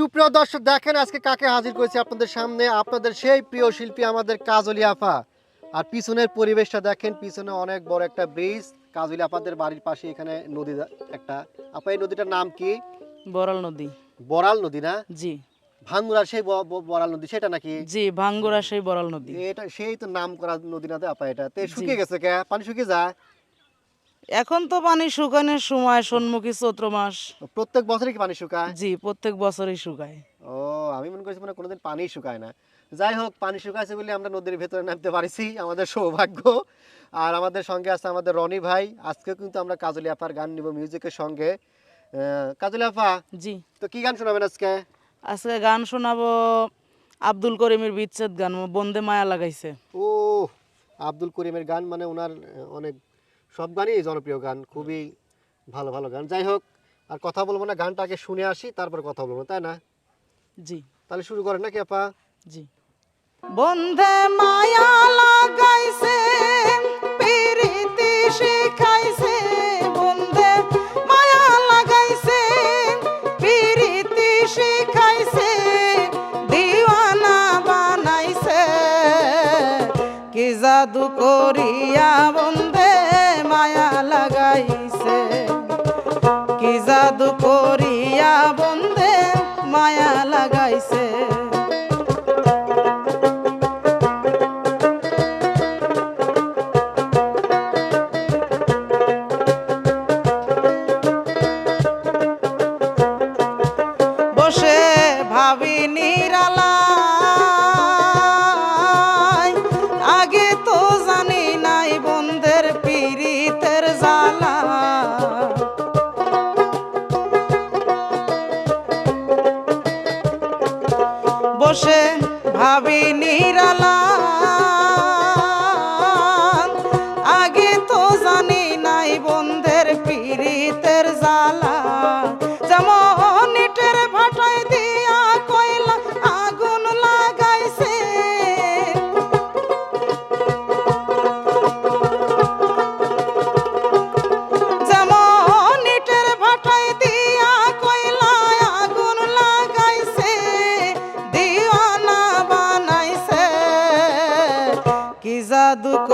সুপ্রিয় দর্শক দেখেন আজকে কাকে হাজির করেছি আপনাদের সামনে। আপনাদের সেই প্রিয় শিল্পী আমাদের কাজলি আফা আর পিছনের পরিবেশটা দেখেন পিছনে অনেক বড় একটা ব্রিজ। কাজলি আপাদের বাড়ির পাশে এখানে নদী একটা। আপা এই নদীটার নাম কি? বরাল নদী। বড়াল নদী না? জি। ভাঙ্গুরার সেই ব- ব- নদী সেটা নাকি? জি ভাঙ্গুরা সেই বরাল নদী। এটা সেই তো নাম করা নদী না তো আপা এটা। তে শুকিয়ে গেছে কে? পানি শুকিয়ে যায়? এখন তো পানি শুকানোর সময় সন্মুখী চৈত্র মাস। প্রত্যেক বছরই কি পানি শুকায়? জি প্রত্যেক বছরই শুকায়। ও আমি মনে করছি মানে কোনোদিন পানি শুকায় না। যাই হোক পানি শুকাইছে বলে আমরা নদীর ভেতরে নামতে পারিছি আমাদের সৌভাগ্য। আর আমাদের সঙ্গে আছে আমাদের রনি ভাই। আজকে কিন্তু আমরা কাজলি আপার গান নিব মিউজিকের সঙ্গে। কাজলি আপা জি। তো কি গান শোনাবেন আজকে? আজকে গান শোনাবো আব্দুল করিমের বিচ্ছেদ গান বন্দে মায়া লাগাইছে। ও আব্দুল করিমের গান মানে ওনার অনেক সব গানই জনপ্রিয় গান খুবই ভালো ভালো গান। যাই হোক আর কথা বলব না গানটা আগে শুনে আসি তারপর কথা বলব তাই না? জি। তাহলে শুরু করেন নাকি আপা? জি। বন্ধে মায়া লাগাইছে প্রীতি শিখাইছে বন্ধে মায়া লাগাইছে প্রীতি শিখাইছে দিওয়ানা বানাইছে। কি জাদু করিয়া বন্ধে বসে ভাবি নিরালা।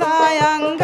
কলি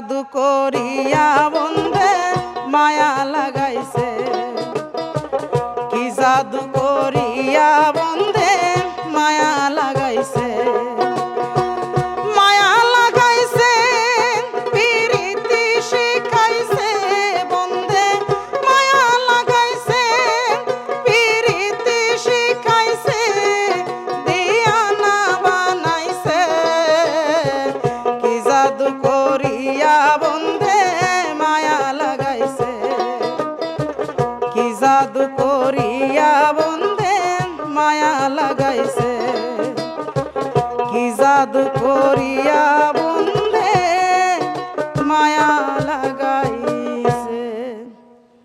জাদু করিয়া বন্ধে মায়া করিয়া